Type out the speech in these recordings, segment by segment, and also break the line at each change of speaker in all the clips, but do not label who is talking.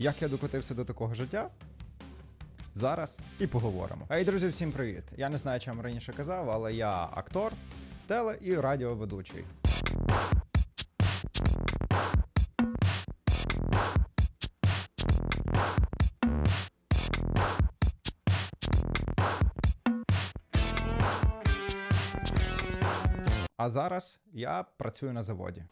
Як я докотився до такого життя? Зараз і поговоримо. Ей, друзі, всім привіт! Я не знаю, чи я вам раніше казав, але я актор, теле і радіоведучий. А зараз я працюю на заводі.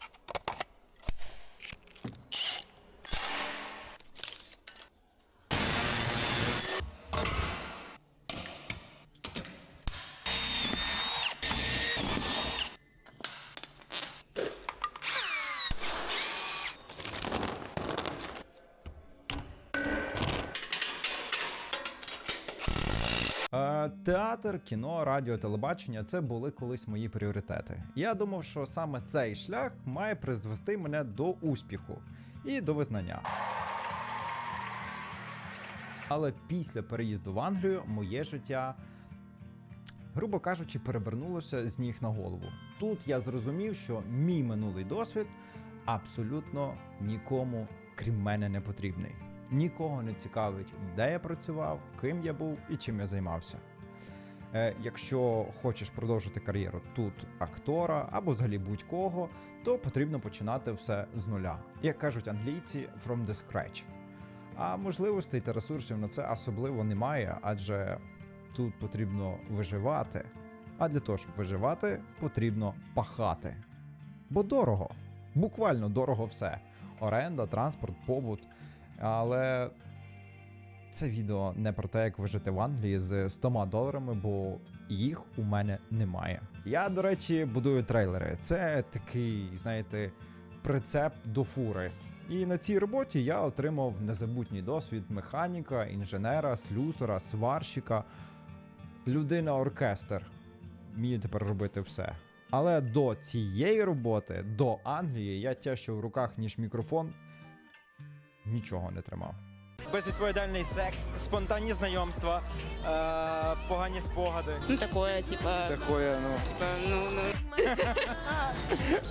Е, Театр, кіно, радіо, телебачення це були колись мої пріоритети. Я думав, що саме цей шлях має призвести мене до успіху і до визнання. Але після переїзду в Англію моє життя, грубо кажучи, перевернулося з ніг на голову. Тут я зрозумів, що мій минулий досвід абсолютно нікому, крім мене, не потрібний. Нікого не цікавить, де я працював, ким я був і чим я займався. Е, якщо хочеш продовжити кар'єру тут актора або взагалі будь-кого, то потрібно починати все з нуля. Як кажуть англійці, from the scratch. А можливостей та ресурсів на це особливо немає, адже тут потрібно виживати. А для того, щоб виживати, потрібно пахати. Бо дорого, буквально дорого все: оренда, транспорт, побут. Але це відео не про те, як вижити в Англії з 100 доларами, бо їх у мене немає. Я, до речі, будую трейлери. Це такий, знаєте, прицеп до фури. І на цій роботі я отримав незабутній досвід механіка, інженера, слюсара, сварщика, людина-оркестр. Вмію тепер робити все. Але до цієї роботи, до Англії, я тяжче в руках, ніж мікрофон, нічого не тримав
безвідповідальний секс, спонтанні знайомства, е, погані спогади.
Ну, такое, типа,
Такое, ну.
типа, ну, ну.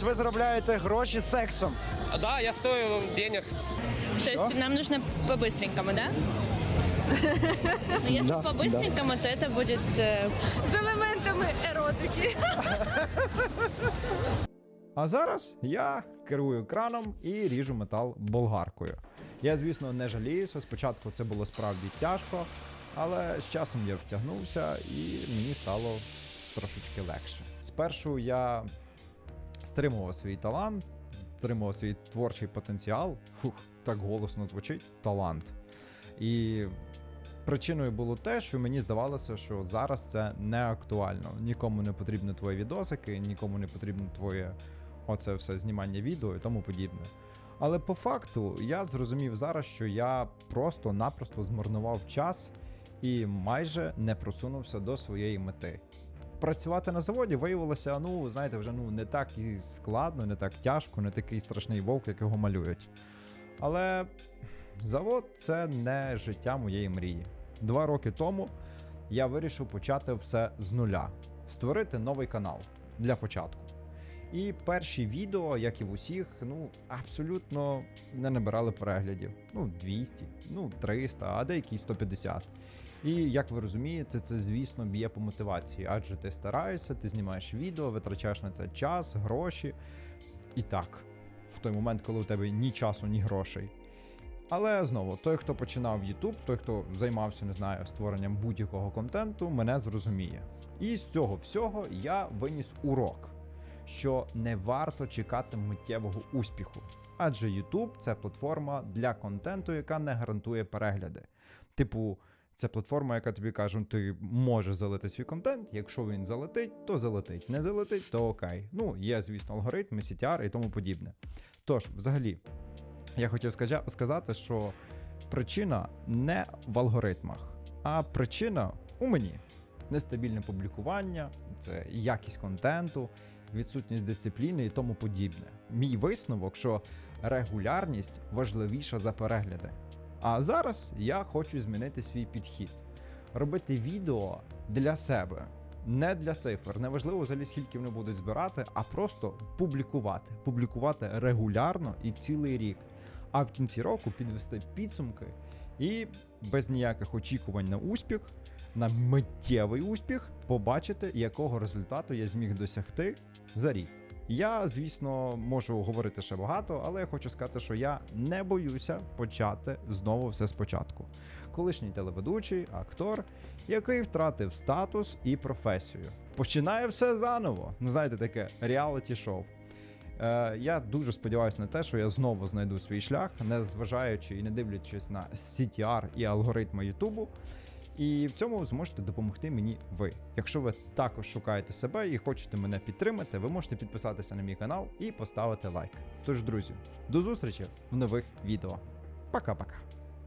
Ви заробляєте гроші сексом.
Да, я стою денег.
То есть нам нужно по-быстренькому, да? Ну, если по-быстренькому, то это будет... э,
з елементами еротики.
А зараз я керую краном і ріжу метал болгаркою. Я, звісно, не жаліюся. Спочатку це було справді тяжко, але з часом я втягнувся і мені стало трошечки легше. Спершу я стримував свій талант, стримував свій творчий потенціал. Фух, так голосно звучить талант. І Причиною було те, що мені здавалося, що зараз це не актуально. Нікому не потрібні твої відосики, нікому не потрібно твоє оце все знімання відео і тому подібне. Але по факту я зрозумів зараз, що я просто-напросто змарнував час і майже не просунувся до своєї мети. Працювати на заводі виявилося, ну, знаєте, вже ну, не так і складно, не так тяжко, не такий страшний вовк, як його малюють. Але завод це не життя моєї мрії. Два роки тому я вирішив почати все з нуля, створити новий канал для початку. І перші відео, як і в усіх, ну абсолютно не набирали переглядів. Ну, 200, ну 300, а деякі 150. І як ви розумієте, це звісно б'є по мотивації, адже ти стараєшся, ти знімаєш відео, витрачаєш на це час, гроші. І так, в той момент, коли у тебе ні часу, ні грошей. Але знову, той, хто починав YouTube, той, хто займався, не знаю, створенням будь-якого контенту, мене зрозуміє. І з цього всього я виніс урок, що не варто чекати миттєвого успіху. Адже YouTube це платформа для контенту, яка не гарантує перегляди. Типу, це платформа, яка тобі каже, «Ну, ти можеш залити свій контент. Якщо він залетить, то залетить. Не залетить, то окей. Ну, є, звісно, алгоритми, CTR і тому подібне. Тож, взагалі, я хотів сказати, що причина не в алгоритмах, а причина у мені. Нестабільне публікування, це якість контенту, відсутність дисципліни і тому подібне. Мій висновок, що регулярність важливіша за перегляди. А зараз я хочу змінити свій підхід, робити відео для себе, не для цифр. Неважливо взагалі скільки вони будуть збирати, а просто публікувати. Публікувати регулярно і цілий рік. а в кінці року підвести підсумки і без ніяких очікувань на успіх, на миттєвий успіх, побачити, якого результату я зміг досягти за рік. Я, звісно, можу говорити ще багато, але я хочу сказати, що я не боюся почати знову все спочатку. Колишній телеведучий, актор, який втратив статус і професію. Починає все заново. Ну, знаєте, таке реаліті-шоу. Е, я дуже сподіваюся на те, що я знову знайду свій шлях, не зважаючи і не дивлячись на CTR і алгоритми Ютубу. І в цьому зможете допомогти мені ви. Якщо ви також шукаєте себе і хочете мене підтримати, ви можете підписатися на мій канал і поставити лайк. Тож, друзі, до зустрічі в нових відео. Пока-пока.